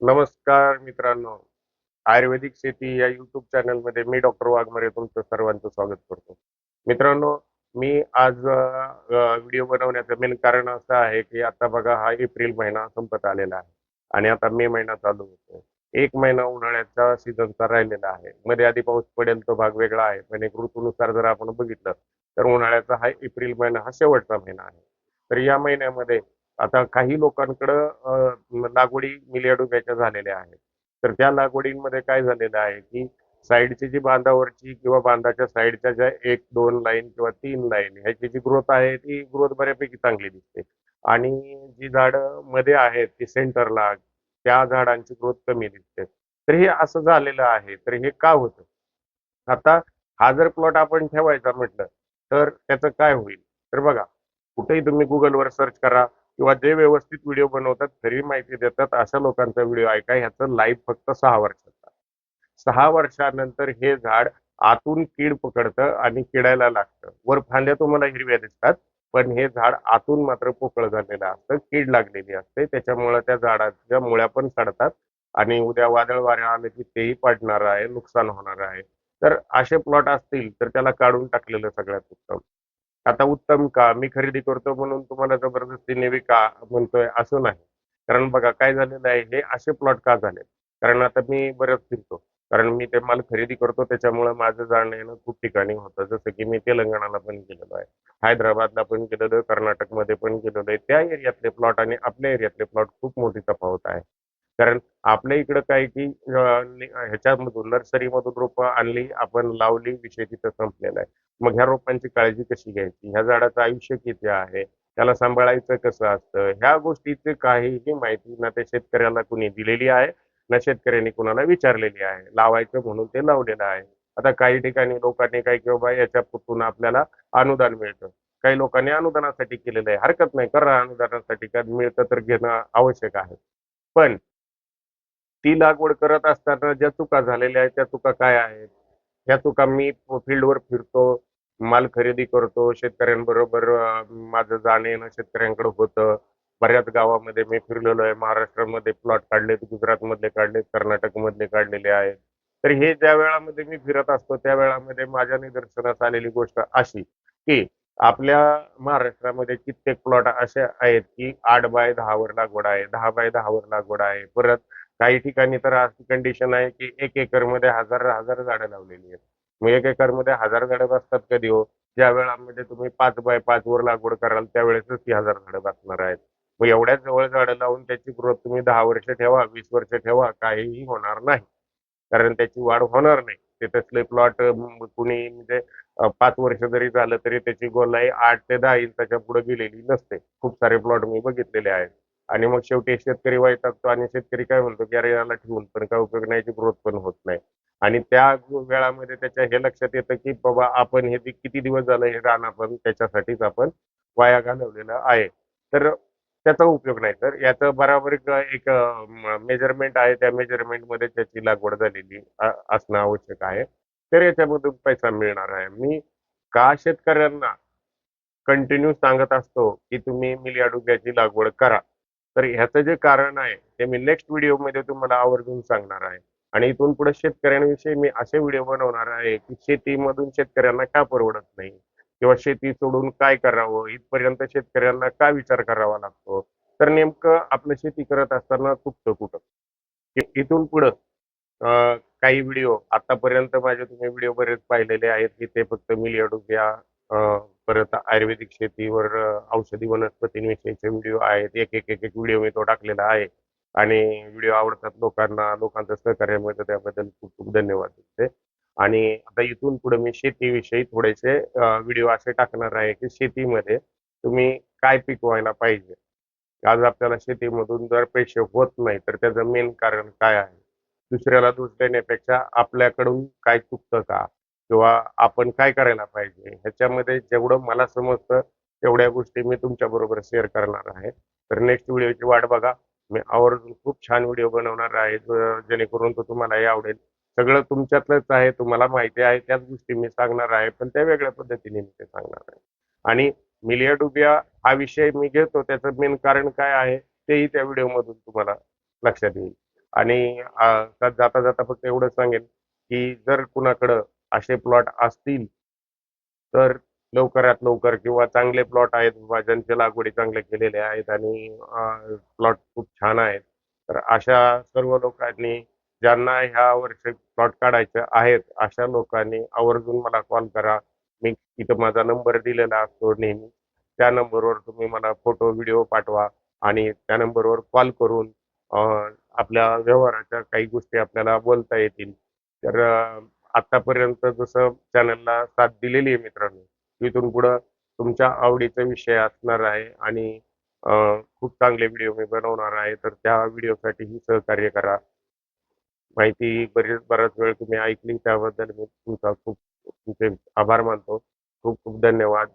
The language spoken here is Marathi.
नमस्कार मित्रांनो. आयुर्वेदिक शेती या युट्यूब चॅनलमध्ये मी डॉक्टर वाघमारे तुमचं सर्वांचं स्वागत करतो. मित्रांनो मी आज व्हिडिओ बनवण्याचं मेन कारण असं आहे की आता बघा हा एप्रिल महिना संपत आलेला आहे. आणि आता मे महिना चालू होतो एक महिना उन्हाळ्याचा सीझनचा राहिलेला आहे. मध्ये आधी पाऊस पडेल तो भाग वेगळा आहे. पण एक ऋतूनुसार जर आपण बघितलं तर उन्हाळ्याचा हा एप्रिल महिना हा शेवटचा महिना आहे. तर या महिन्यामध्ये आता काही लोकांकडं लागवडी लागवडी मिलियाडोब्याच्या झालेल्या आहेत. तर त्या लागवडींमध्ये काय झालेलं आहे की साईडची जी बांधावरची किंवा बांधाच्या साईडच्या ज्या एक दोन लाईन किंवा तीन लाईन ह्याची जी ग्रोथ आहे ती ग्रोथ बऱ्यापैकी चांगली दिसते. आणि जी झाडं मध्ये आहेत ती सेंटरला त्या झाडांची ग्रोथ कमी दिसते. तर हे असं झालेलं आहे. तर हे का होतं? आता हा जर प्लॉट आपण ठेवायचा म्हटलं तर त्याचं काय होईल? तर बघा कुठेही तुम्ही गुगलवर सर्च करा किंवा जे व्यवस्थित व्हिडिओ बनवतात खरी माहिती देतात अशा लोकांचा व्हिडिओ ऐका. ह्याचं लाईफ फक्त सहा वर्षाचा. सहा वर्षानंतर हे झाड आतून कीड पकडतं आणि किडायला लागतं. वर फांद्या तुम्हाला हिरव्या दिसतात पण हे झाड आतून मात्र पोकळ झालेलं असतं. कीड लागलेली असते. त्याच्यामुळे त्या झाडाच्या मुळ्या पण सडतात आणि उद्या वादळ वारे आले की तेही पडणार आहे नुकसान होणार आहे. तर असे प्लॉट असतील तर त्याला काढून टाकलेलं सगळ्यात उत्तम. आता उत्तम का? मी खरेदी करतो म्हणून तुम्हाला जबरदस्तीने विका म्हणतोय असं नाही. कारण बघा काय झालेलं आहे हे असे प्लॉट का झाले कारण आता मी बरंच फिरतो. कारण मी ते माल खरेदी करतो त्याच्यामुळे माझं जाणं येणं खूप ठिकाणी होतं. जसं की मी तेलंगणाला पण गेलेलो आहे. हैदराबादला पण गेलेलो आहे कर्नाटकमध्ये पण गेलेलो आहे. त्या एरियातले प्लॉट आणि आपल्या एरियातले प्लॉट खूप मोठी तफावत आहे. कारण आपल्या इकडं काय की ह्याच्यामधून नर्सरीमधून रोपं आणली आपण लावली विषय तिथं संपलेला आहे. मग ह्या रोपांची काळजी कशी घ्यायची? ह्या झाडाचं आयुष्य किती आहे? त्याला सांभाळायचं कसं असतं? ह्या गोष्टीची काहीही माहिती ना ते शेतकऱ्याला कुणी दिलेली आहे ना शेतकऱ्यांनी कुणाला विचारलेली आहे. लावायचं म्हणून ते लावलेलं आहे. आता काही ठिकाणी लोकांनी काय किंवा बा याच्या पुतून आपल्याला अनुदान मिळतं. काही लोकांनी अनुदानासाठी केलेलं आहे. हरकत नाही. करा अनुदानासाठी. का मिळतं तर घेणं आवश्यक आहे. पण ती लागवड करत असताना ज्या चुका झालेल्या आहेत त्या चुका काय आहेत? ह्या चुका मी फील्डवर फिरतो माल खरेदी करतो शेतकऱ्यांबरोबर माझं जाणं येणं शेतकऱ्यांकडे होतं. बऱ्याच गावामध्ये मी फिरलेलो आहे. महाराष्ट्रामध्ये प्लॉट काढलेत गुजरातमधले काढलेत कर्नाटकमधले काढलेले आहेत. तर हे ज्या वेळामध्ये मी फिरत असतो त्या वेळामध्ये माझ्या निदर्शनास आलेली गोष्ट अशी की आपल्या महाराष्ट्रामध्ये कित्येक प्लॉट असे आहेत की आठ बाय दहावर लागवड आहे दहा बाय दहावर लागवड आहे. परत काही ठिकाणी तर अशी कंडिशन आहे की एक एकरमध्ये हजार हजार झाडं लावलेली आहेत. मग एक एकरमध्ये हजार झाडं बसतात कधी हो? ज्या वेळामध्ये तुम्ही पाच बाय पाच वर लागवड कराल त्यावेळेसच ती हजार झाडं बसणार आहेत. मग एवढ्या जवळ झाडं लावून त्याची ग्रोथ तुम्ही दहा वर्ष ठेवा वीस वर्ष ठेवा काहीही होणार नाही. कारण त्याची वाढ होणार नाही. ते तसले प्लॉट कुणी म्हणजे पाच वर्ष जरी झालं तरी त्याची गोलाई आठ ते दहा इंचाच्या पुढे गेलेली नसते. खूप सारे प्लॉट मी बघितलेले आहेत. आणि मग शेवटी शेतकरी वैतागतो आणि शेतकरी काय म्हणतो की अरे याला ठेवून पण काय उपयोग नाही याची ग्रोथ पण होत नाही. आणि त्या वेळामध्ये त्याच्या हे लक्षात येतं की बाबा आपण हे किती दिवस झालं हे रान आपण त्याच्यासाठीच आपण वाया घालवलेलं आहे. तर त्याचा उपयोग नाही. तर याचं बराबर एक मेजरमेंट आहे. त्या मेजरमेंटमध्ये त्याची लागवड झालेली असणं आवश्यक आहे. तर याच्यामधून पैसा मिळणार आहे. मी का शेतकऱ्यांना कंटिन्यू सांगत असतो की तुम्ही मिलियाडुग्याची लागवड करा. तर ह्याचं जे कारण आहे ते मी नेक्स्ट व्हिडिओमध्ये तुम्हाला आवर्जून सांगणार आहे. आणि इथून पुढे शेतकऱ्यांविषयी मी असे व्हिडिओ बनवणार आहे की शेतीमधून शेतकऱ्यांना का परवडत नाही? किंवा शेती सोडून काय करावं? इथपर्यंत शेतकऱ्यांना का विचार करावा लागतो? तर नेमकं आपलं शेती करत असताना चुकतं कुठं? इथून पुढं काही व्हिडिओ आतापर्यंत माझे तुम्ही व्हिडिओ बरेच पाहिलेले आहेत. की ते फक्त मिलियाडुग्या अं, परत आयुर्वेदिक शेतीवर औषधी वनस्पतींविषयीचे व्हिडिओ आहेत. एक एक एक एक व्हिडिओ मी तो टाकलेला आहे. आणि व्हिडिओ आवडतात लोकांना लोकांचं सहकार्य मिळतं त्याबद्दल खूप खूप धन्यवाद तुमचे. आणि आता इथून पुढे मी शेतीविषयी थोडेसे व्हिडिओ असे टाकणार आहे की शेतीमध्ये तुम्ही काय पिकवायला पाहिजे? आज आपल्याला शेतीमधून जर पैसे होत नाही तर त्याचं मेन कारण काय आहे? दुसऱ्याला दोष देण्यापेक्षा आपल्याकडून काय चुकतं का? किंवा आपण काय करायला पाहिजे? ह्याच्यामध्ये जेवढं मला समजतं तेवढ्या गोष्टी मी तुमच्या बरोबर शेअर करणार आहे. तर नेक्स्ट व्हिडिओची वाट बघा. मी आवर्जून खूप छान व्हिडिओ बनवणार आहे जेणेकरून तो तुम्हालाही आवडेल. सगळं तुमच्यातलंच आहे तुम्हाला माहिती आहे त्याच गोष्टी मी सांगणार आहे पण त्या वेगळ्या पद्धतीने मी ते सांगणार आहे. आणि मिलियाडुबिया हा विषय मी घेतो त्याचं मेन कारण काय आहे तेही त्या व्हिडिओमधून तुम्हाला लक्षात येईल. आणि जाता जाता फक्त एवढं सांगेन की जर कुणाकडं असे प्लॉट असतील तर लवकरात लवकर किंवा चांगले प्लॉट आहेत. बाबा ज्यांच्या लागवडी चांगल्या केलेल्या आहेत आणि प्लॉट खूप छान आहेत. तर अशा सर्व लोकांनी ज्यांना ह्या वर्षी प्लॉट काढायचे आहेत अशा लोकांनी आवर्जून मला कॉल करा. मी इथं माझा नंबर दिलेला असतो नेहमी. त्या नंबरवर तुम्ही मला फोटो व्हिडिओ पाठवा आणि त्या नंबरवर कॉल करून आपल्या व्यवहाराच्या काही गोष्टी आपल्याला बोलता येतील. तर आतापर्यंत जसं चॅनलला साथ दिलेली आहे मित्रांनो इथून पुढं तुमच्या आवडीचा विषय असणार आहे आणि खूप चांगले व्हिडिओ मी बनवणार आहे तर त्या व्हिडिओसाठीही सहकार्य करा. माहिती बरेच बराच वेळ तुम्ही ऐकली त्याबद्दल मी तुमचा खूप तुमचे आभार मानतो. खूप खूप धन्यवाद.